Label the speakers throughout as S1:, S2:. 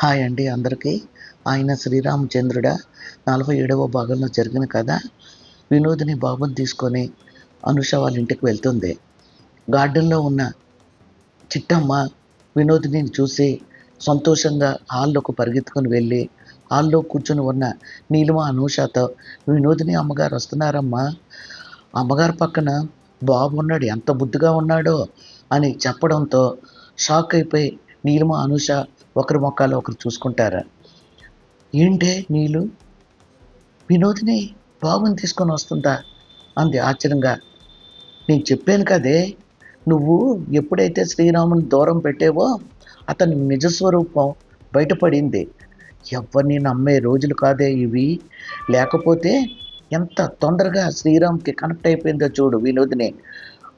S1: Hi అండి అందరికీ. ఆయన శ్రీరామచంద్రుడ. నలభై ఏడవ భాగంలో జరిగిన కథ వినోదిని బాబుని తీసుకొని అనుష వాళ్ళ ఇంటికి వెళ్తుంది. గార్డెన్లో ఉన్న చిట్టమ్మ వినోదిని చూసి సంతోషంగా హాల్లోకి పరిగెత్తుకొని వెళ్ళి హాల్లో కూర్చొని ఉన్న నీలిమ అనూషతో వినోదిని అమ్మగారు వస్తున్నారమ్మా. అమ్మగారు పక్కన బాబు ఉన్నాడు. ఎంత బుద్ధిగా ఉన్నాడో అని చెప్పడంతో షాక్ అయిపోయి నీలిమ అనూష ఒకరి మొక్కలు ఒకరు చూసుకుంటారా? ఏంటే నీళ్ళు వినోదిని బాబుని తీసుకొని వస్తుందా? అంది ఆశ్చర్యంగా. నేను చెప్పాను కదే నువ్వు ఎప్పుడైతే శ్రీరాముని దూరం పెట్టేవో అతని నిజస్వరూపం బయటపడింది. ఎవరిని నమ్మే రోజులు కాదే ఇవి. లేకపోతే ఎంత తొందరగా శ్రీరామ్కి కనెక్ట్ అయిపోయిందో చూడు వినోదిని.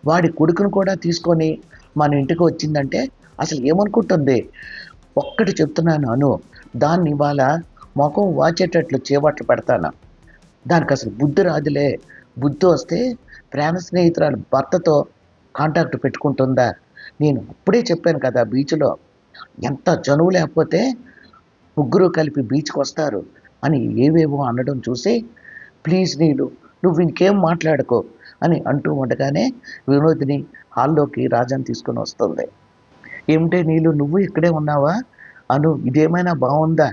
S1: వాడి కొడుకును కూడా తీసుకొని మన ఇంటికి వచ్చిందంటే అసలు ఏమనుకుంటుంది? ఒక్కటి చెప్తున్నాను అను. దాన్ని ఇవాళ ముఖం వాచేటట్లు చేపట్లు పెడతాను. దానికి అసలు బుద్ధి రాదులే. బుద్ధి వస్తే ప్రేమ స్నేహితురాలు భర్తతో కాంటాక్ట్ పెట్టుకుంటుందా? నేను అప్పుడే చెప్పాను కదా బీచ్లో. ఎంత చనువు లేకపోతే ముగ్గురు కలిపి బీచ్కి వస్తారు అని ఏవేవో అనడం చూసి ప్లీజ్ నీళ్ళు నువ్వు ఇంకేం మాట్లాడుకో అని అంటూ ఉండగానే వినోదిని హాల్లోకి రాజాని తీసుకొని వస్తుంది. ఏమిటే నీళ్ళు? నువ్వు ఇక్కడే ఉన్నావా? అను ఇదేమైనా బాగుందా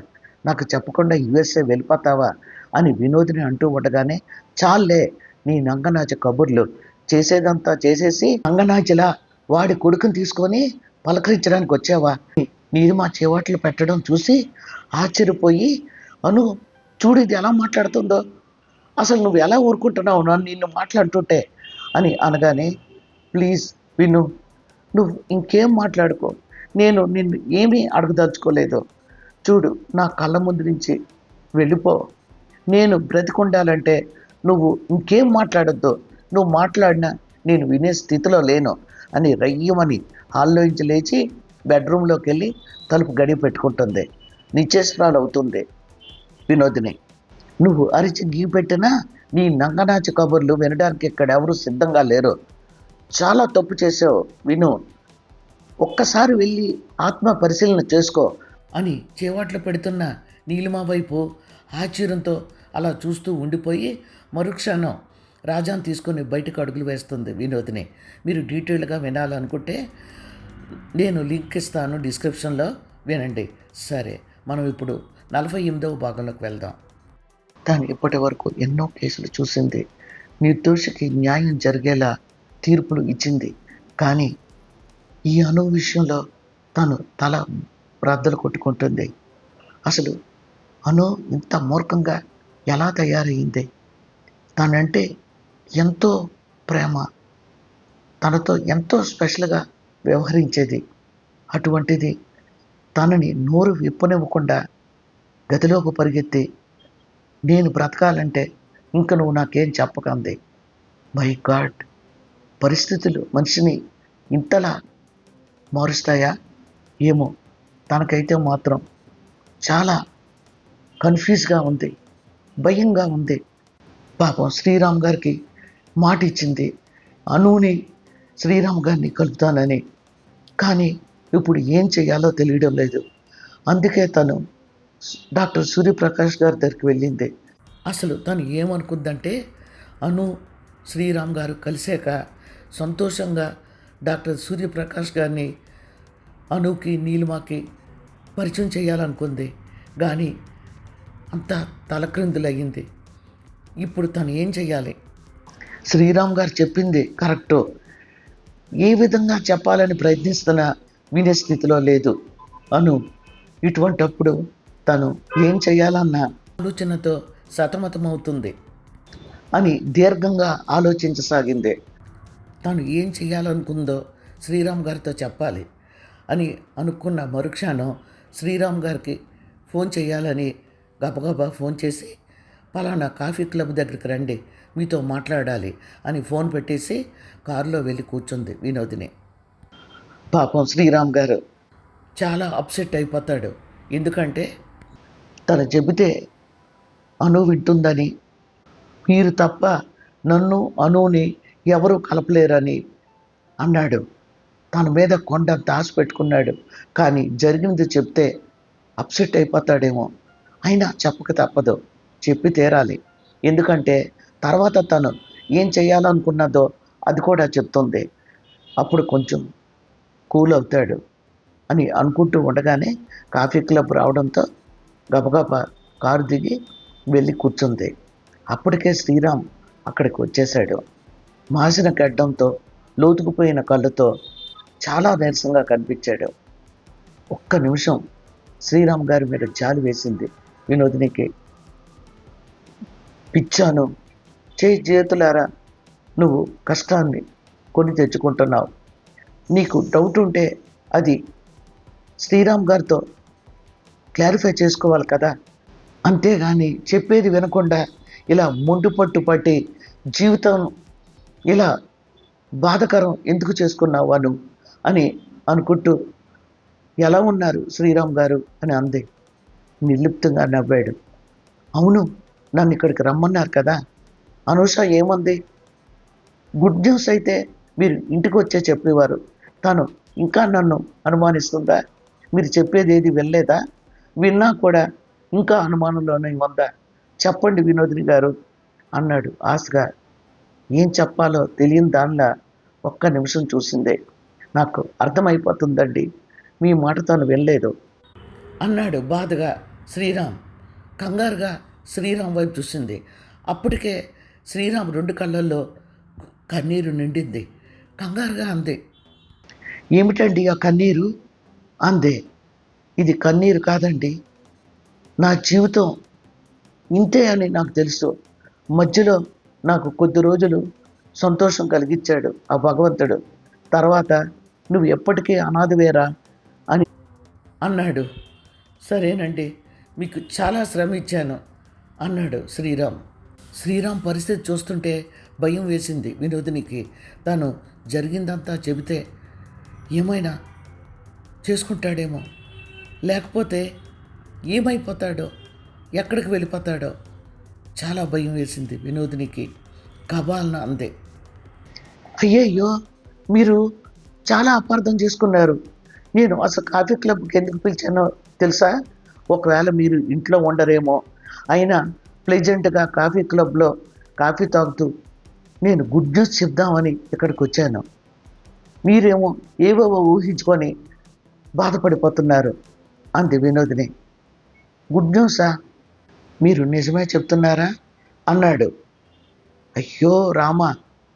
S1: నాకు చెప్పకుండా యుఎస్ఏ వెళ్ళిపోతావా? అని వినోదిని అంటూ ఉండగానే చాలే నీ నంగనాచ కబుర్లు. చేసేదంతా చేసేసి నంగనాచిలా వాడి కొడుకుని తీసుకొని పలకరించడానికి వచ్చావా? నీది మా చేవాట్లు పెట్టడం చూసి ఆశ్చర్యపోయి అను చూడు ఇది ఎలా మాట్లాడుతుందో? అసలు నువ్వు ఎలా ఊరుకుంటున్నావు? నన్ను నిన్ను మాట్లాడుతుంటే అని అనగానే ప్లీజ్ విను నువ్వు ఇంకేం మాట్లాడుకో. నేను నిన్ను ఏమీ అడగదలుచుకోలేదు. చూడు నా కళ్ళ ముందు నుంచి వెళ్ళిపో. నేను బ్రతికుండాలంటే నువ్వు ఇంకేం మాట్లాడొద్దు. నువ్వు మాట్లాడినా నేను వినే స్థితిలో లేను అని రయ్యమని హాల్లో నుంచి లేచి బెడ్రూమ్లోకి వెళ్ళి తలుపు గడి పెట్టుకుంటుంది. నిశ్చేష్ణాలు అవుతుంది వినోదిని నువ్వు అరిచి గీ పెట్టినా నీ నంగనాచి కబుర్లు వినడానికి ఇక్కడ ఎవరు సిద్ధంగా లేరు. చాలా తప్పు చేసావు విను. ఒక్కసారి వెళ్ళి ఆత్మ పరిశీలన చేసుకో. అని చేవాట్లు పెడుతున్న నీలిమ వైపు ఆశ్చర్యంతో అలా చూస్తూ ఉండిపోయి మరుక్షణం రాజాను తీసుకొని బయటకు అడుగులు వేస్తుంది వినోదిని. మీరు డీటెయిల్గా వినాలనుకుంటే నేను లింక్ ఇస్తాను డిస్క్రిప్షన్లో. వినండి. సరే మనం ఇప్పుడు నలభై ఎనిమిదవ భాగంలోకి వెళ్దాం. తాను ఇప్పటి వరకు ఎన్నో కేసులు చూసింది. నిర్దోషికి న్యాయం జరిగేలా తీర్పులు ఇచ్చింది. కానీ ఈ అణు విషయంలో తను తల బ్రద్దలు కొట్టుకుంటుంది. అసలు అను ఇంత మూర్ఖంగా ఎలా తయారయ్యింది తనంటే ఎంతో ప్రేమ తనతో ఎంతో స్పెషల్గా వ్యవహరించేది. అటువంటిది తనని నోరు విప్పనివ్వకుండా గదిలోకి పరిగెత్తి నేను బ్రతకాలంటే ఇంక నువ్వు నాకేం చెప్పకంది. మై గాడ్ పరిస్థితులు మనిషిని ఇంతలా మారుస్తాయా? ఏమో. తనకైతే మాత్రం చాలా కన్ఫ్యూజ్గా ఉంది. భయంగా ఉంది. పాపం శ్రీరామ్ గారికి మాట ఇచ్చింది అనుని శ్రీరామ్ గారిని కలుపుతానని కానీ ఇప్పుడు ఏం చేయాలో తెలియడం లేదు. అందుకే తను డాక్టర్ సూర్యప్రకాష్ గారి దగ్గరికి వెళ్ళింది. అసలు తను ఏమనుకుందంటే అను శ్రీరామ్ గారు కలిసాక సంతోషంగా డాక్టర్ సూర్యప్రకాష్ గారిని అనుకి నీలిమాకి పరిచయం చేయాలనుకుంది. కానీ అంత తలక్రిందులయ్యింది. ఇప్పుడు తను ఏం చేయాలి శ్రీరామ్ గారు చెప్పింది కరెక్టు. ఏ విధంగా చెప్పాలని ప్రయత్నిస్తున్న వినే స్థితిలో లేదు. అను ఇటువంటప్పుడు తను ఏం చేయాలన్న ఆలోచనతో సతమతమవుతుంది అని దీర్ఘంగా ఆలోచించసాగింది. తాను ఏం చేయాలనుకుందో శ్రీరామ్ గారితో చెప్పాలి అని అనుకున్న మరుక్షణం శ్రీరామ్ గారికి ఫోన్ చేయాలని గబగబా ఫోన్ చేసి పలానా కాఫీ క్లబ్ దగ్గరికి రండి మీతో మాట్లాడాలి అని ఫోన్ పెట్టేసి కారులో వెళ్ళి కూర్చుంది వినోదిని. పాపం శ్రీరామ్ గారు చాలా అప్సెట్ అయిపోతాడు. ఎందుకంటే తను చెబితే అను వింటుందని. మీరు తప్ప నన్ను అనుని ఎవరూ కలపలేరని అన్నాడు. తన మీద కొండంత ఆశ పెట్టుకున్నాడు. కానీ జరిగినది చెప్తే అప్సెట్ అయిపోతాడేమో. అయినా చెప్పక తప్పదు. చెప్పి తీరాలి. ఎందుకంటే తర్వాత తను ఏం చేయాలనుకున్నదో అది కూడా చెప్తుంది. అప్పుడు కొంచెం కూల్ అవుతాడు అని అనుకుంటూ ఉండగానే కాఫీ క్లబ్ రావడంతో గబగబా కారు దిగి వెళ్ళి కూర్చుంది. అప్పటికే శ్రీరామ్ అక్కడికి వచ్చేశాడు. మాసిన గడ్డంతో లోతుకుపోయిన కళ్ళతో చాలా నీరసంగా కనిపించాడు. ఒక్క నిమిషం శ్రీరామ్ గారి మీద జాలి వేసింది వినోదినికి. పిచ్చాను చేయి చేతులారా నువ్వు కష్టాన్ని కొని తెచ్చుకుంటున్నావు. నీకు డౌట్ ఉంటే అది శ్రీరామ్ గారితో క్లారిఫై చేసుకోవాలి కదా. అంతేగాని చెప్పేది వినకుండా ఇలా మొండు పట్టు పట్టి జీవితం ఇలా బాధకరం ఎందుకు చేసుకున్నావు అను అని అనుకుంటూ ఎలా ఉన్నారు శ్రీరామ్ గారు అని అంది. నిర్లిప్తంగా నవ్వాడు. అవును నన్ను ఇక్కడికి రమ్మన్నారు కదా. అనూష ఏమంది? గుడ్ న్యూస్ అయితే మీరు ఇంటికి వచ్చే చెప్పేవారు. తను ఇంకా నన్ను అనుమానిస్తుందా? మీరు చెప్పేది ఏది వెళ్ళలేదా విన్నా కూడా ఇంకా అనుమానంలోనే ఉందా? చెప్పండి వినోదిని గారు అన్నాడు ఆశగా ఏం చెప్పాలో తెలియని దానిలా ఒక్క నిమిషం చూసిందే. నాకు అర్థమైపోతుందండి. మీ మాట తను వెళ్ళలేదు అన్నాడు బాధగా శ్రీరామ్. కంగారుగా శ్రీరామ్ వైపు చూసింది. అప్పటికే శ్రీరామ్ రెండు కళ్ళల్లో కన్నీరు నిండింది. కంగారుగా అంది. ఏమిటండి ఆ కన్నీరు? అందే. ఇది కన్నీరు కాదండి. నా జీవితం ఇంతే అని నాకు తెలుసు. మధ్యలో నాకు కొద్ది రోజులు సంతోషం కలిగించాడు ఆ భగవంతుడు. తర్వాత నువ్వు ఎప్పటికీ అనాథవేరా అని అన్నాడు. సరేనండి మీకు చాలా శ్రమ ఇచ్చాను అన్నాడు శ్రీరామ్. శ్రీరామ్ పరిస్థితి చూస్తుంటే భయం వేసింది వినోదినికి. తను జరిగిందంతా చెబితే ఏమైనా చేసుకుంటాడేమో లేకపోతే ఏమైపోతాడో ఎక్కడికి వెళ్ళిపోతాడో చాలా భయం వేసింది వినోదినికి. కబాల్న అందే. అయ్యయ్యో మీరు చాలా అపార్థం చేసుకున్నారు. నేను అసలు కాఫీ క్లబ్కి ఎందుకు పిలిచానో తెలుసా? ఒకవేళ మీరు ఇంట్లో ఉండరేమో. అయినా ప్లెజెంట్గా కాఫీ క్లబ్లో కాఫీ తాగుతూ నేను గుడ్ న్యూస్ చెప్దామని ఇక్కడికి వచ్చాను. మీరేమో ఏవేవో ఊహించుకొని బాధపడిపోతున్నారు అంది వినోదిని. గుడ్ న్యూసా? మీరు నిజమే చెప్తున్నారా? అన్నాడు. అయ్యో రామ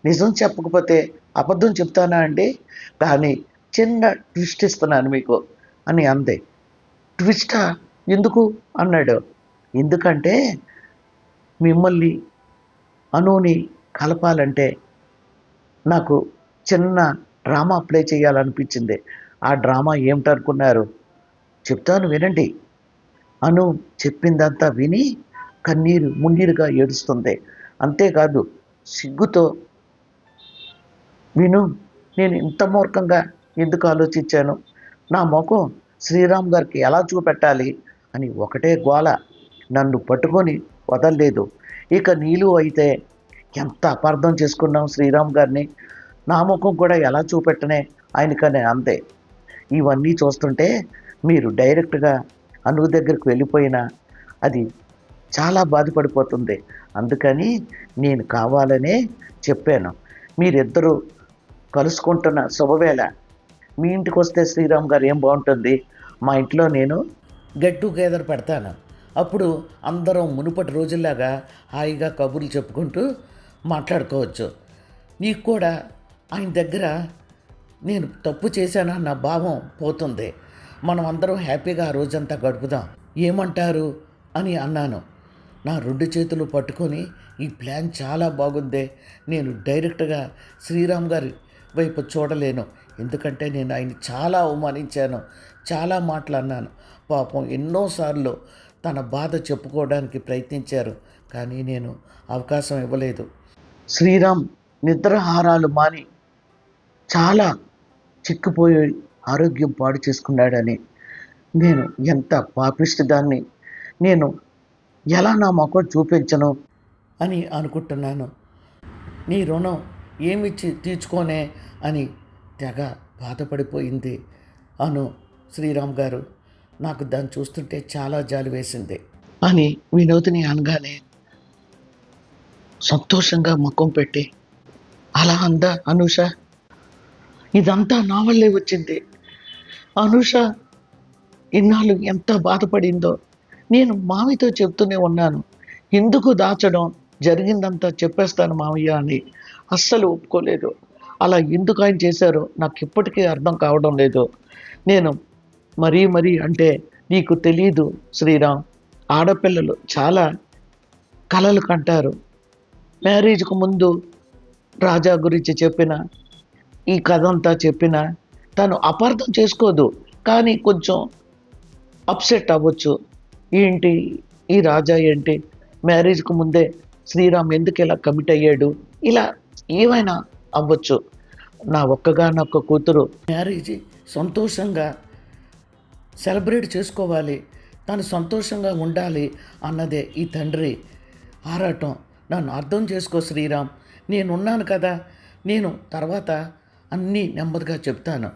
S1: నిజం చెప్పకపోతే అబద్ధం చెప్తానా అండి? కానీ చిన్న ట్విస్ట్ ఇస్తున్నాను మీకు అని అంది. ట్విస్టా? ఎందుకు? అన్నాడు. ఎందుకంటే మిమ్మల్ని అనుని కలపాలంటే నాకు చిన్న డ్రామా ప్లే చేయాలనిపించింది. ఆ డ్రామా ఏమిటనుకున్నారు? చెప్తాను వినండి. అను చెప్పిందంతా విని కన్నీరు మున్నీరుగా ఏడుస్తుంది. అంతేకాదు సిగ్గుతో విను నేను ఇంత మూర్ఖంగా ఎందుకు ఆలోచించాను? నా ముఖం శ్రీరామ్ గారికి ఎలా చూపెట్టాలి అని ఒకటే గోల నన్ను పట్టుకొని వదలలేదు. ఇక నీళ్ళు అయితే ఎంత అపార్థం చేసుకున్నాం శ్రీరామ్ గారిని? నా ముఖం కూడా ఎలా చూపెట్టనే ఆయనకనే అంతే ఇవన్నీ చూస్తుంటే మీరు డైరెక్ట్గా అణువు దగ్గరికి వెళ్ళిపోయినా అది చాలా బాధపడిపోతుంది. అందుకని నేను కావాలనే చెప్పాను. మీరిద్దరూ కలుసుకుంటున్న శుభవేళ. మీ ఇంటికి వస్తే శ్రీరామ్ గారు ఏం బాగుంటుంది? మా ఇంట్లో నేను గెట్ టుగెదర్ పెడతాను. అప్పుడు అందరం మునుపటి రోజుల్లాగా హాయిగా కబుర్లు చెప్పుకుంటూ మాట్లాడుకోవచ్చు. నీకు కూడా ఆయన దగ్గర నేను తప్పు చేశానన్న భావం పోతుంది. మనం అందరం హ్యాపీగా ఆ రోజంతా గడుపుదాం. ఏమంటారు? అని అన్నాను. నా రెండు చేతులు పట్టుకొని ఈ ప్లాన్ చాలా బాగుందే. నేను డైరెక్ట్గా శ్రీరామ్ గారి వైపు చూడలేను. ఎందుకంటే నేను ఆయన చాలా అవమానించాను. చాలా మాటలు అన్నాను. పాపం ఎన్నోసార్లు తన బాధ చెప్పుకోవడానికి ప్రయత్నించారు. కానీ నేను అవకాశం ఇవ్వలేదు. శ్రీరామ్ నిద్రహారాలు మాని చాలా చిక్కుపోయి ఆరోగ్యం పాడు చేసుకున్నాడని. నేను ఎంత పాపిష్టి దాన్ని నేను ఎలా నా మొక్క చూపించను అని అనుకుంటున్నాను. నీ రుణం ఏమిచ్చి తీర్చుకోనే అని తెగ బాధపడిపోయింది అను శ్రీరామ్ గారు.
S2: నాకు దాన్ని చూస్తుంటే చాలా జాలి వేసింది.
S1: అని వినోదిని అనగానే సంతోషంగా ముఖం పెట్టి అలా అందా అనూష? ఇదంతా నా వల్లే వచ్చింది. అనుష ఇన్నాళ్ళు ఎంత బాధపడిందో. నేను మామితో చెప్తూనే ఉన్నాను. ఎందుకు దాచడం? జరిగిందంతా చెప్పేస్తాను మామయ్య అని. అస్సలు ఒప్పుకోలేదు. అలా ఎందుకు ఆయన చేశారో నాకు ఇప్పటికీ అర్థం కావడం లేదు. నేను మరీ మరీ అంటే నీకు తెలియదు శ్రీరామ్. ఆడపిల్లలు చాలా కలలు కంటారు. మ్యారేజ్కు ముందు రాజా గురించి చెప్పిన ఈ కథ అంతా చెప్పిన తను అపార్థం చేసుకోదు. కానీ కొంచెం అప్సెట్ అవ్వచ్చు. ఏంటి? ఈ రాజా ఏంటి? మ్యారేజ్కి ముందే శ్రీరామ్ ఎందుకు ఇలా కమిట్ అయ్యాడు? ఇలా ఏమైనా అవ్వచ్చు. నా ఒక్కగానొక్క కూతురు
S2: మ్యారేజ్ సంతోషంగా సెలబ్రేట్ చేసుకోవాలి. తను సంతోషంగా ఉండాలి అన్నదే ఈ తండ్రి ఆరాటం. నన్ను అర్థం చేసుకో శ్రీరామ్. నేనున్నాను కదా. నేను తర్వాత అన్నీ నెమ్మదిగా చెప్తాను.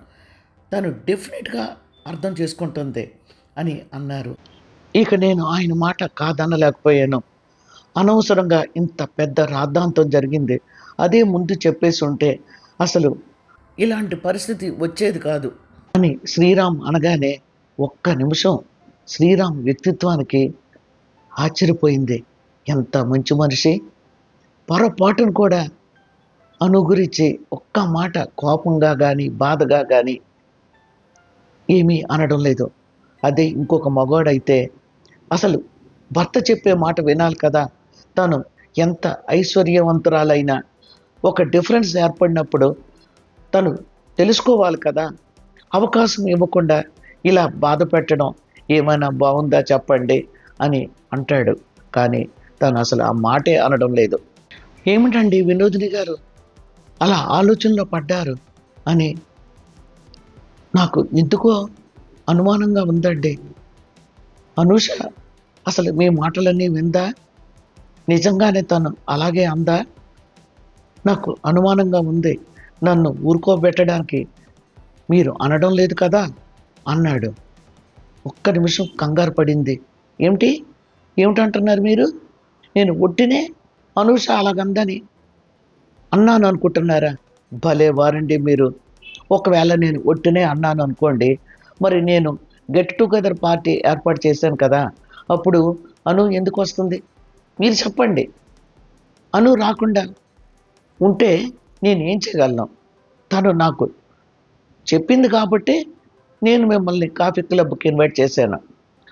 S2: తను డెఫినెట్గా అర్థం చేసుకుంటుంది అని అన్నారు.
S1: ఇక నేను ఆయన మాట కాదనలేకపోయాను. అనవసరంగా ఇంత పెద్ద రాద్ధాంతం జరిగింది. అదే ముందు చెప్పేసి ఉంటే అసలు
S2: ఇలాంటి పరిస్థితి వచ్చేది కాదు.
S1: అని శ్రీరామ్ అనగానే ఒక్క నిమిషం శ్రీరామ్ వ్యక్తిత్వానికి ఆశ్చర్యపోయింది. ఎంత మంచి మనిషి. పొరపాటును కూడా అనుగురించి ఒక్క మాట కోపంగా కానీ బాధగా కానీ ఏమీ అనడం లేదు. అదే ఇంకొక మగవాడైతే అసలు భర్త చెప్పే మాట వినాలి కదా. తను ఎంత ఐశ్వర్యవంతురాలైనా ఒక డిఫరెన్స్ ఏర్పడినప్పుడు తను తెలుసుకోవాలి కదా. అవకాశం ఇవ్వకుండా ఇలా బాధ పెట్టడం ఏమైనా బాగుందా చెప్పండి అని అంటాడు. కానీ తను అసలు ఆ మాటే అనడం లేదు. ఏమిటండి వినోదిని గారు? అలా ఆలోచనలో పడ్డారు అని నాకు ఎందుకో అనుమానంగా ఉందండి. అనూష అసలు మీ మాటలన్నీ విందా? నిజంగానే తను అలాగే అందా? నాకు అనుమానంగా ఉంది. నన్ను ఊరుకోబెట్టడానికి మీరు అనడం లేదు కదా? అన్నాడు. ఒక్క నిమిషం కంగారు పడింది. ఏమిటి? ఏమిటంటున్నారు మీరు? నేను ఒట్టినే అనూష అలాగందని అన్నాను అనుకుంటున్నారా భలే వారండి మీరు. ఒకవేళ నేను ఒట్టినే అన్నాను అనుకోండి మరి నేను గెట్ టుగెదర్ పార్టీ ఏర్పాటు చేశాను కదా అప్పుడు అను ఎందుకు వస్తుంది? మీరు చెప్పండి. అను రాకుండా ఉంటే నేను ఏం చేయగలను? తను నాకు చెప్పింది కాబట్టి నేను మిమ్మల్ని కాఫీ క్లబ్కి ఇన్వైట్ చేశాను.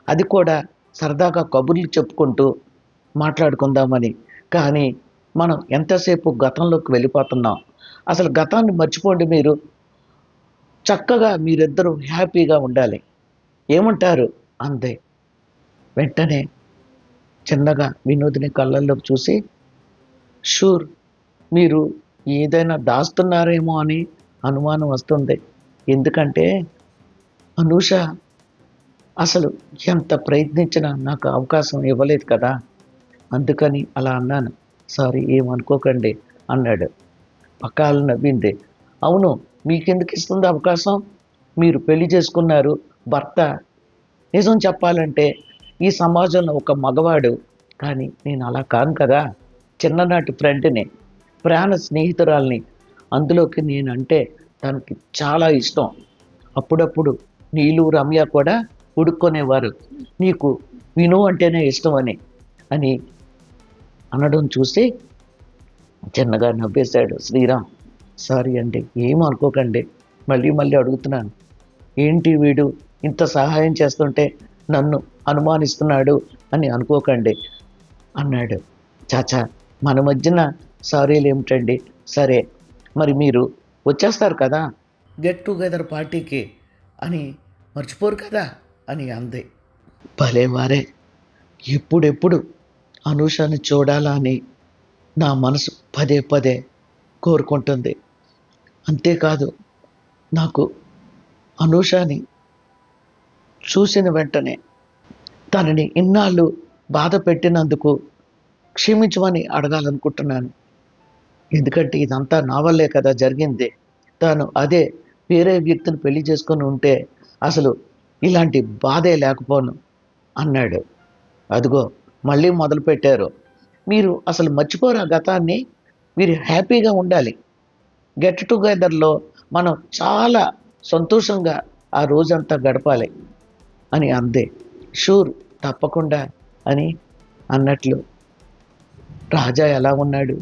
S1: అది కూడా సరదాగా కబుర్లు చెప్పుకుంటూ మాట్లాడుకుందామని. కానీ మనం ఎంతసేపు గతంలోకి వెళ్ళిపోతున్నాం? అసలు గతాన్ని మర్చిపోండి మీరు. చక్కగా మీరిద్దరూ హ్యాపీగా ఉండాలి. ఏమంటారు? అంతే. వెంటనే చిన్నగా వినోదిని కళ్ళల్లోకి చూసి షూర్ మీరు ఏదైనా దాస్తున్నారేమో అని అనుమానం వస్తుంది. ఎందుకంటే అనూష అసలు ఎంత ప్రయత్నించినా నాకు అవకాశం ఇవ్వలేదు కదా. అందుకని అలా అన్నాను. సారీ ఏమనుకోకండి అన్నాడు. పక్కాలు నవ్వింది. అవును మీకెందుకు ఇస్తుంది అవకాశం? మీరు పెళ్ళి చేసుకున్నారు భర్త. నిజం చెప్పాలంటే ఈ సమాజంలో ఒక మగవాడు కానీ నేను అలా కాను కదా. చిన్ననాటి ఫ్రెండ్ని ప్రాణ స్నేహితురాల్ని అందులోకి నేనంటే తనకి చాలా ఇష్టం. అప్పుడప్పుడు నీలు రమ్య కూడా ఉడుక్కునేవారు. నీకు విను అంటేనే ఇష్టం అని అని అనడం చూసి చిన్నగా నవ్వేశాడు శ్రీరామ్ సారీ అండి ఏం అనుకోకండి. మళ్ళీ మళ్ళీ అడుగుతున్నాను. ఏంటి వీడు ఇంత సహాయం చేస్తుంటే నన్ను అనుమానిస్తున్నాడు అని అనుకోకండి అన్నాడు. చాచా మన మధ్యన సారీలు ఏమిటండి? సరే మరి మీరు వచ్చేస్తారు కదా?
S2: గెట్ టుగెదర్ పార్టీకి అని మర్చిపోరు కదా? అని అంది.
S1: భలేవారే ఎప్పుడెప్పుడు అనూషని చూడాలా అని నా మనసు పదే పదే కోరుకుంటుంది. అంతేకాదు నాకు అనూషని చూసిన వెంటనే తనని ఇన్నాళ్ళు బాధ పెట్టినందుకు క్షమించమని అడగాలనుకుంటున్నాను. ఎందుకంటే ఇదంతా నా వల్లే కదా జరిగింది. తాను అదే వేరే వ్యక్తిని పెళ్ళి చేసుకొని ఉంటే అసలు ఇలాంటి బాధే లేకపోను అన్నాడు. అదిగో మళ్ళీ మొదలుపెట్టారు. మీరు అసలు మర్చిపోరా గతాన్ని? మీరు హ్యాపీగా ఉండాలి. గెట్ టుగెదర్లో మనం చాలా సంతోషంగా ఆ రోజంతా గడపాలి అని అందే షూర్ తప్పకుండా అని అన్నట్లు. రాజా ఎలా ఉన్నాడు?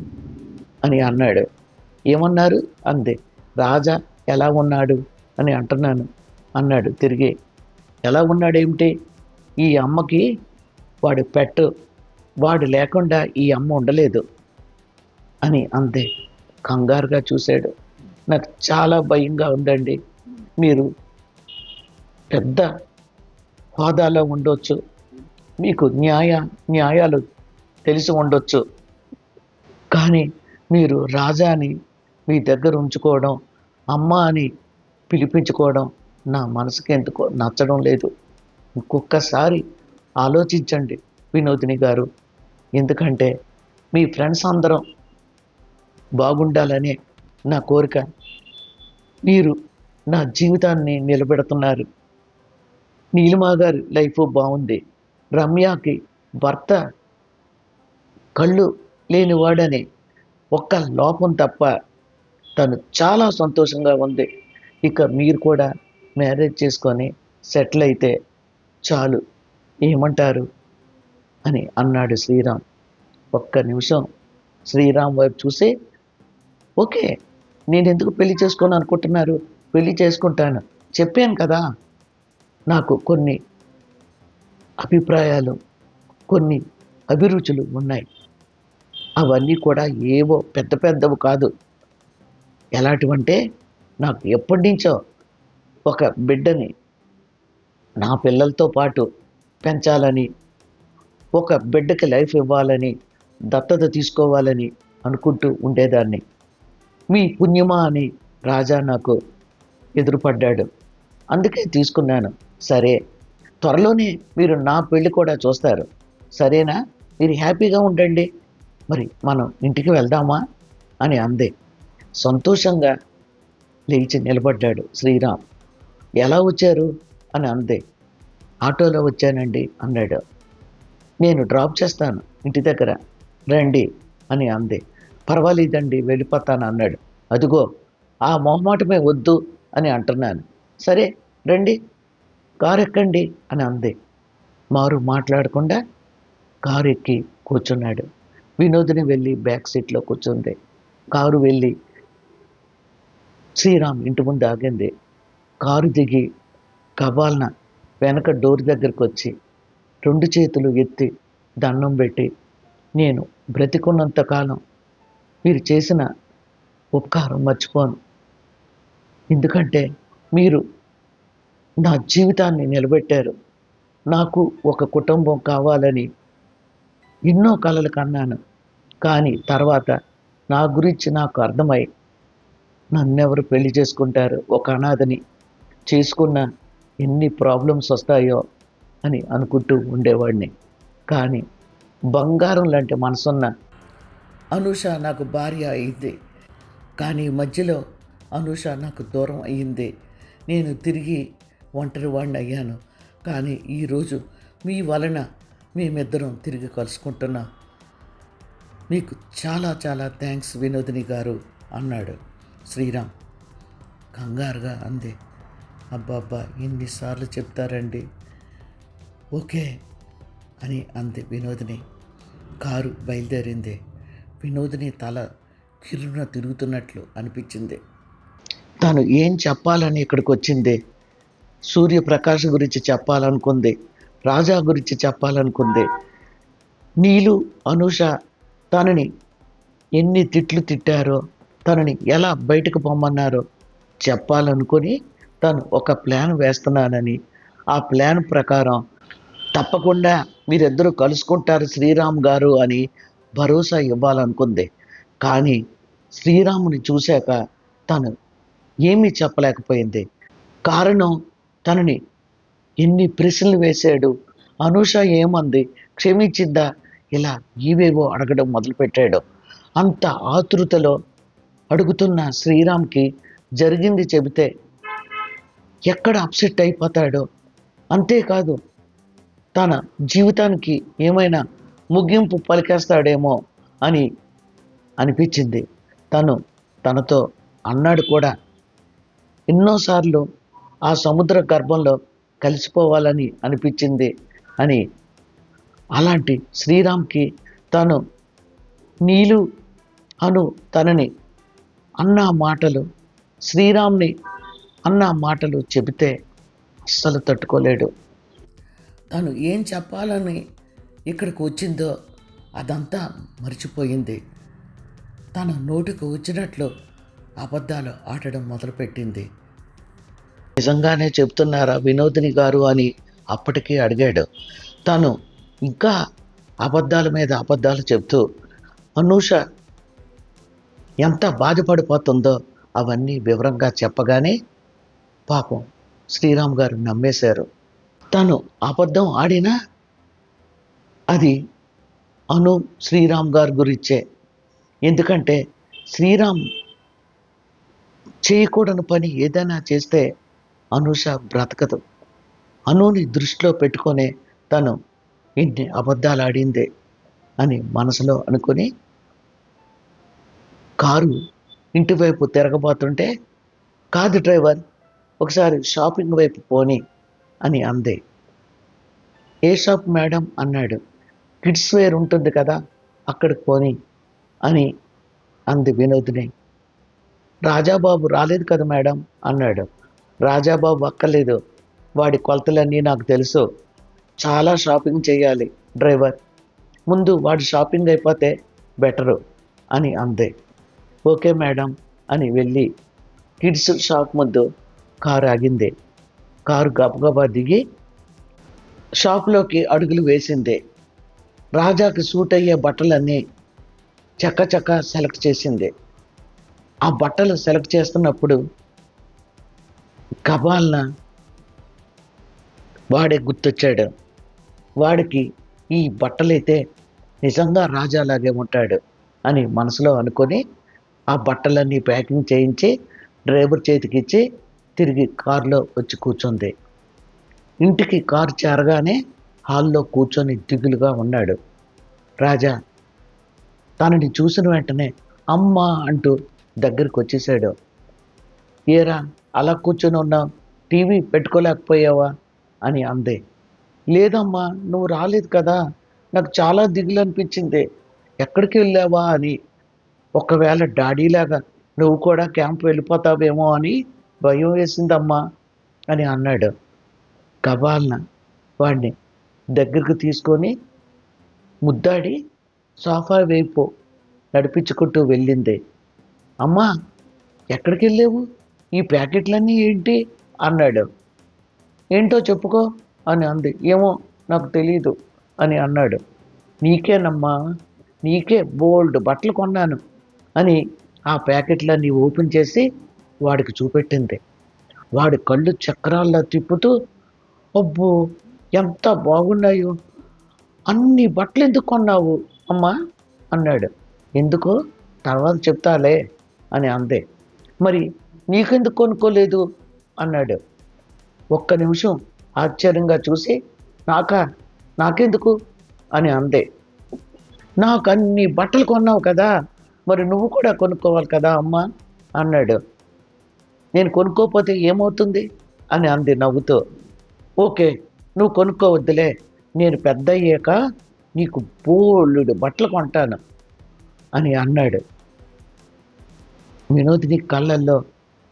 S1: అని అన్నాడు. ఏమన్నారు? అందే రాజా ఎలా ఉన్నాడు? అని అంటున్నాను. అన్నాడు తిరిగి. ఎలా ఉన్నాడేమిటి? ఈ అమ్మకి వాడు పెట్టు వాడు లేకుండా ఈ అమ్మ ఉండలేదు అని అంతే కంగారుగా చూశాడు. నాకు చాలా భయంగా ఉందండి. మీరు పెద్ద హోదాలో ఉండొచ్చు. మీకు న్యాయ న్యాయాలు తెలిసి ఉండొచ్చు. కానీ మీరు రాజాని మీ దగ్గర ఉంచుకోవడం అమ్మ అని పిలిపించుకోవడం నా మనసుకి ఎందుకో నచ్చడం లేదు. ఇంకొకసారి ఆలోచించండి వినోదిని గారు. ఎందుకంటే మీ ఫ్రెండ్స్ అందరం బాగుండాలనే నా కోరిక. మీరు నా జీవితాన్ని నిలబెడుతున్నారు. నీలిమా గారి లైఫ్ బాగుంది. రమ్యకి భర్త కళ్ళు లేనివాడని ఒక్క లోపం తప్ప తను చాలా సంతోషంగా ఉంది. ఇక మీరు కూడా మ్యారేజ్ చేసుకొని సెటిల్ అయితే చాలు. ఏమంటారు? అని అన్నాడు శ్రీరామ్. ఒక్క నిమిషం. శ్రీరామ్ వైపు చూసి ఓకే నేను ఎందుకు పెళ్ళి చేసుకోను అనుకుంటున్నారు పెళ్ళి చేసుకుంటాను. చెప్పాను కదా నాకు కొన్ని అభిప్రాయాలు కొన్ని అభిరుచులు ఉన్నాయి. అవన్నీ కూడా ఏవో పెద్ద పెద్దవి కాదు. ఎలాంటివంటే నాకు ఎప్పటి నుంచో ఒక బిడ్డని నా పిల్లలతో పాటు పెంచాలని ఒక బిడ్డకి లైఫ్ ఇవ్వాలని దత్తత తీసుకోవాలని అనుకుంటూ ఉండేదాన్ని. మీ పుణ్యమా అని రాజా నాకు ఎదురుపడ్డాడు. అందుకే తీసుకున్నాను. సరే త్వరలోనే మీరు నా పెళ్ళి కూడా చూస్తారు. సరేనా? మీరు హ్యాపీగా ఉండండి. మరి మనం ఇంటికి వెళ్దామా? అని అంది. సంతోషంగా లేచి నిలబడ్డాడు శ్రీరామ్. ఎలా వచ్చారు? అని అంది. ఆటోలో వచ్చానండి అన్నాడు. నేను డ్రాప్ చేస్తాను ఇంటి దగ్గర. రండి అని అంది. పర్వాలేదండి వెళ్ళిపోతాను అన్నాడు. అదిగో ఆ మొహమాటమే వద్దు అని అంటున్నాను. సరే రండి. కారు ఎక్కండి అని అంది. మారు మాట్లాడకుండా కారు ఎక్కి కూర్చున్నాడు. వినోదిని వెళ్ళి బ్యాక్ సీట్లో కూర్చుంది. కారు వెళ్ళి శ్రీరామ్ ఇంటి ముందు ఆగింది. కారు దిగి కబాల్న వెనక డోర్ దగ్గరకు వచ్చి రెండు చేతులు ఎత్తి దండం పెట్టి నేను బ్రతికున్నంత కాలం మీరు చేసిన ఉపకారం మర్చిపోను. ఎందుకంటే మీరు నా జీవితాన్ని నిలబెట్టారు. నాకు ఒక కుటుంబం కావాలని ఎన్నో కలలు కన్నాను. కానీ తర్వాత నా గురించి నాకు అర్థమై నన్నెవరు పెళ్ళి చేసుకుంటారు? ఒక అనాథని చేసుకున్న ఎన్ని ప్రాబ్లమ్స్ వస్తాయో అని అనుకుంటూ ఉండేవాడిని. కానీ బంగారం లాంటి మనసున్న
S2: అనుష నాకు భార్య అయింది. కానీ మధ్యలో అనుష నాకు దూరం అయ్యింది నేను తిరిగి ఒంటరి వాడిని అయ్యాను. కానీ ఈరోజు మీ వలన మేమిద్దరం తిరిగి కలుసుకుంటున్నాం. మీకు చాలా చాలా థ్యాంక్స్ వినోదిని గారు అన్నాడు. శ్రీరామ్ కంగారుగా అంది. అబ్బాబ్బా ఎన్నిసార్లు చెప్తారండి. ఓకే అని అంది వినోదిని. కారు బయలుదేరింది. వినోదిని తల కిర్రున తిరుగుతున్నట్లు అనిపించింది.
S1: తను ఏం చెప్పాలని ఇక్కడికి వచ్చింది? సూర్యప్రకాష్ గురించి చెప్పాలనుకుంది. రాజా గురించి చెప్పాలనుకుంది. నీలు అనుష తనని ఎన్ని తిట్లు తిట్టారో తనని ఎలా బయటకు పొమ్మన్నారో చెప్పాలనుకుని తను ఒక ప్లాన్ వేస్తున్నానని. ఆ ప్లాన్ ప్రకారం తప్పకుండా మీరిద్దరూ కలుసుకుంటారు శ్రీరామ్ గారు అని భరోసా ఇవ్వాలనుకుంది. కానీ శ్రీరాముని చూశాక తను ఏమీ చెప్పలేకపోయింది. కారణం తనని ఎన్ని ప్రశ్నలు వేశాడు అనూష ఏమంది క్షమించిందా ఇలా ఇవేవో అడగడం మొదలుపెట్టాడు. అంత ఆతృతలో అడుగుతున్న శ్రీరామ్కి జరిగింది చెబితే ఎక్కడ అప్సెట్ అయిపోతాడో. అంతేకాదు తన జీవితానికి ఏమైనా ముగింపు పలికేస్తాడేమో అని అనిపించింది. తను తనతో అన్నాడు కూడా. ఎన్నోసార్లు ఆ సముద్ర గర్భంలో కలిసిపోవాలని అనిపించింది అని. అలాంటి శ్రీరామ్కి తను నీలు అను తనని అన్న మాటలు శ్రీరామ్ని అన్న మాటలు చెబితే అస్సలు తట్టుకోలేడు.
S2: తను ఏం చెప్పాలని ఇక్కడికి వచ్చిందో అదంతా మర్చిపోయింది. తన నోటికి వచ్చినట్లు అబద్ధాలు ఆడడం మొదలుపెట్టింది.
S1: నిజంగానే చెప్తున్నారా వినోదిని గారు అని అప్పటికే అడిగాడు. తను ఇంకా అబద్ధాల మీద అబద్ధాలు చెప్తూ అనూష ఎంత బాధపడిపోతుందో అవన్నీ వివరంగా చెప్పగానే పాపం శ్రీరామ్ గారు నమ్మేశారు. తను అబద్ధం ఆడినా అది అను శ్రీరామ్ గారి గురించే. ఎందుకంటే శ్రీరామ్ చేయకూడని పని ఏదైనా చేస్తే అనూష బ్రతకదు. అనుని దృష్టిలో పెట్టుకొని తను ఇన్ని అబద్ధాలు ఆడిందే అని మనసులో అనుకుని కారు ఇంటి వైపు తిరగబోతుంటే కాదు డ్రైవర్ ఒకసారి షాపింగ్ వైపు పోని అని అందే. ఏ షాప్ మేడం? అన్నాడు. కిడ్స్ వేర్ ఉంటుంది కదా అక్కడికి పోని అని అంది వినోద్ని. రాజాబాబు రాలేదు కదా మేడం? అన్నాడు. రాజాబాబు అక్కర్లేదు. వాడి కొలతలన్నీ నాకు తెలుసు. చాలా షాపింగ్ చేయాలి డ్రైవర్. ముందు వాడి షాపింగ్ అయిపోతే బెటరు అని అందే. ఓకే మేడం అని వెళ్ళి కిడ్స్ షాప్ ముందు కారు ఆగింది. కారు గబగబా దిగి షాప్లోకి అడుగులు వేసింది. రాజాకి సూట్ అయ్యే బట్టలన్నీ చక్క చక్క సెలెక్ట్ చేసింది. ఆ బట్టలు సెలెక్ట్ చేస్తున్నప్పుడు కబాల్న వాడే గుర్తొచ్చాడు. వాడికి ఈ బట్టలైతే నిజంగా రాజాలాగే ఉంటాడు అని మనసులో అనుకొని ఆ బట్టలన్నీ ప్యాకింగ్ చేయించి డ్రైవర్ చేతికిచ్చి తిరిగి కారులో వచ్చి కూర్చుంది. ఇంటికి కారు చేరగానే హాల్లో కూర్చొని దిగులుగా ఉన్నాడు. రాజా తనని చూసిన వెంటనే అమ్మ అంటూ దగ్గరికి వచ్చేసాడు ఏరా అలా కూర్చొని ఉన్నావు? టీవీ పెట్టుకోలేకపోయావా? అని అంది. లేదమ్మా నువ్వు రాలేదు కదా? నాకు చాలా దిగులు అనిపించింది ఎక్కడికి వెళ్ళావా అని. ఒకవేళ డాడీలాగా నువ్వు కూడా క్యాంప్ వెళ్ళిపోతావేమో అని భయం వేసిందమ్మా అని అన్నాడు. గబాల్న వాడిని దగ్గరకు తీసుకొని ముద్దాడి సోఫా వైపు నడిపించుకుంటూ వెళ్ళింది. అమ్మా ఎక్కడికి వెళ్ళావు? ఈ ప్యాకెట్లన్నీ ఏంటి? అన్నాడు. ఏంటో చెప్పుకో అని అంది. ఏమో నాకు తెలియదు అని అన్నాడు. నీకేనమ్మా నీకే బోల్డ్ బట్టలు కొన్నాను అని ఆ ప్యాకెట్లన్నీ ఓపెన్ చేసి వాడికి చూపెట్టింది. వాడి కళ్ళు చక్రాల్లో తిప్పుతూ అబ్బో ఎంత బాగున్నాయో. అన్ని బట్టలు ఎందుకు కొన్నావు? అమ్మా అన్నాడు. ఎందుకు? తర్వాత చెప్తాలే అని అందే. మరి నీకెందుకు కొనుక్కోలేదు? అన్నాడు. ఒక్క నిమిషం ఆశ్చర్యంగా చూసి నాకా నాకెందుకు? అని అందే. నాకు అన్ని బట్టలు కొన్నావు కదా మరి నువ్వు కూడా కొనుక్కోవాలి కదా అమ్మా అన్నాడు. నేను కొనుక్కోకపోతే ఏమవుతుంది? అని అంది నవ్వుతూ. ఓకే నువ్వు కొనుక్కోవద్దులే. నేను పెద్ద అయ్యాక నీకు బోళ్ళుడు బట్టలు కొంటాను అని అన్నాడు. వినోదిని కళ్ళల్లో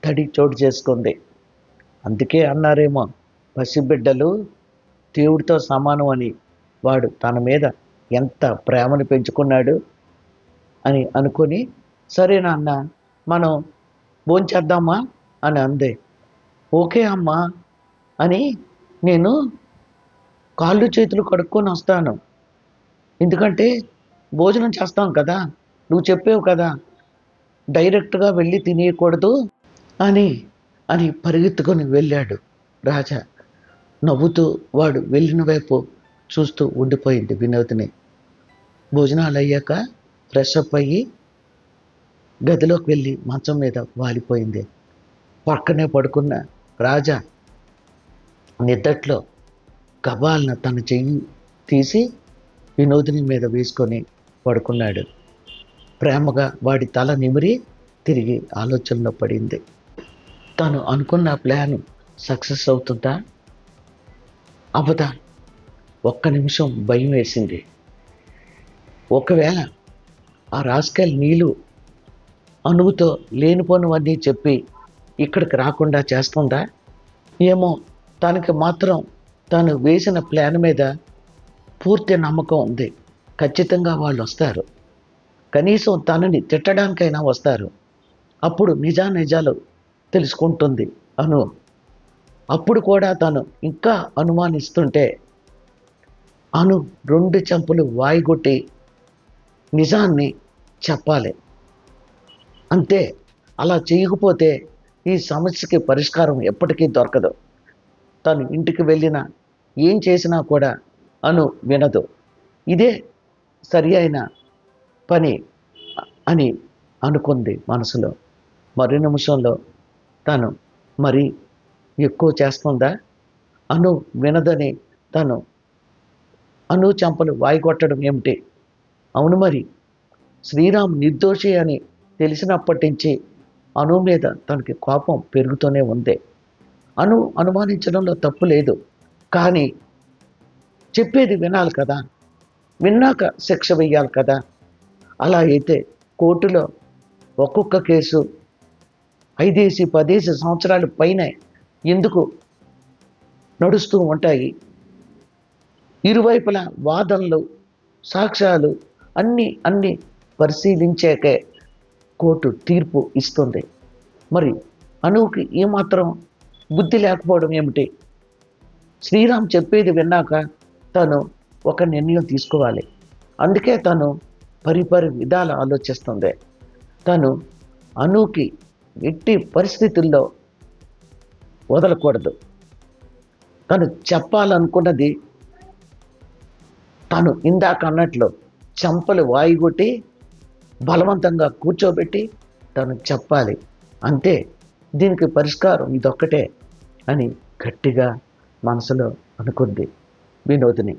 S1: తడి చోటు చేసుకుంది. అందుకే అన్నారేమో పసిబిడ్డలు దేవుడితో సమానం అని వాడు తన మీద ఎంత ప్రేమను పెంచుకున్నాడు అని అనుకొని సరే నాన్న మనం భోంచేద్దామా? అని అందే. ఓకే అమ్మా అని నేను కాళ్ళు చేతులు కడుక్కొని వస్తాను. ఎందుకంటే భోజనం చేస్తాం కదా నువ్వు చెప్పావు కదా డైరెక్ట్గా వెళ్ళి తినేయకూడదు అని అని పరిగెత్తుకొని వెళ్ళాడు రాజా. నవ్వుతూ వాడు వెళ్ళిన వైపు చూస్తూ ఉండిపోయింది వినోదిని. భోజనాలు అయ్యాక ఫ్రెష్ అప్ అయ్యి గదిలోకి వెళ్ళి మంచం మీద వాలిపోయింది. పక్కనే పడుకున్న రాజా నిద్దట్లో గబాల్న తన చెయ్యి తీసి వినోదిని మీద వేసుకొని పడుకున్నాడు. ప్రేమగా వాడి తల నిమిరి తిరిగి ఆలోచనలో పడింది. తను అనుకున్న ప్లాన్ సక్సెస్ అవుతుందా? అవదా ఒక్క నిమిషం భయం వేసింది. ఒకవేళ ఆ రాస్కల్ నీళ్ళు అనువుతో లేనిపోనివన్నీ చెప్పి ఇక్కడికి రాకుండా చేస్తుందా? ఏమో తనకి మాత్రం తను వేసిన ప్లాన్ మీద పూర్తి నమ్మకం ఉంది. ఖచ్చితంగా వాళ్ళు వస్తారు. కనీసం తనని తిట్టడానికైనా వస్తారు. అప్పుడు నిజానిజాలు తెలుసుకుంటుంది అను. అప్పుడు కూడా తను ఇంకా అనుమానిస్తుంటే అను రెండు చెంపులు వాయిగొట్టి నిజాన్ని చెప్పాలి. అంతే అలా చేయకపోతే ఈ సమస్యకి పరిష్కారం ఎప్పటికీ దొరకదు. తను ఇంటికి వెళ్ళినా ఏం చేసినా కూడా అను వినదు. ఇదే సరి అయిన పని అని అనుకుంది మనసులో. మరి నిమిషంలో తను మరి ఎక్కువ చేస్తుందా? అను వినదని తను అను చెంపలు వాయిగొట్టడం ఏమిటి? అవును మరి. శ్రీరామ్ నిర్దోషి అని తెలిసినప్పటి నుంచి అను మీద తనకి కోపం పెరుగుతూనే ఉంది. అను అనుమానించడంలో తప్పు లేదు. కానీ చెప్పేది వినాలి కదా. విన్నాక శిక్ష వెయ్యాలి కదా. అలా అయితే కోర్టులో ఒక్కొక్క కేసు ఐదేసి పదేసి సంవత్సరాల పైన ఎందుకు నడుస్తూ ఉంటాయి? ఇరువైపుల వాదనలు సాక్ష్యాలు అన్నీ అన్నీ పరిశీలించాకే కోర్టు తీర్పు ఇస్తుంది. మరి అనువుకి ఏమాత్రం బుద్ధి లేకపోవడం ఏమిటి? శ్రీరామ్ చెప్పేది విన్నాక తను ఒక నిర్ణయం తీసుకోవాలి. అందుకే తను పరిపరి విధాలు ఆలోచిస్తుంది. తను అనుకి ఎట్టి పరిస్థితుల్లో వదలకూడదు. తను చెప్పాలనుకున్నది తను ఇందాక అన్నట్లు చంపలు వాయిగొట్టి బలవంతంగా కూర్చోబెట్టి తను చెప్పాలి. అంతే దీనికి పరిష్కారం ఇదొక్కటే అని గట్టిగా మనసులో అనుకుంది వినోదిని.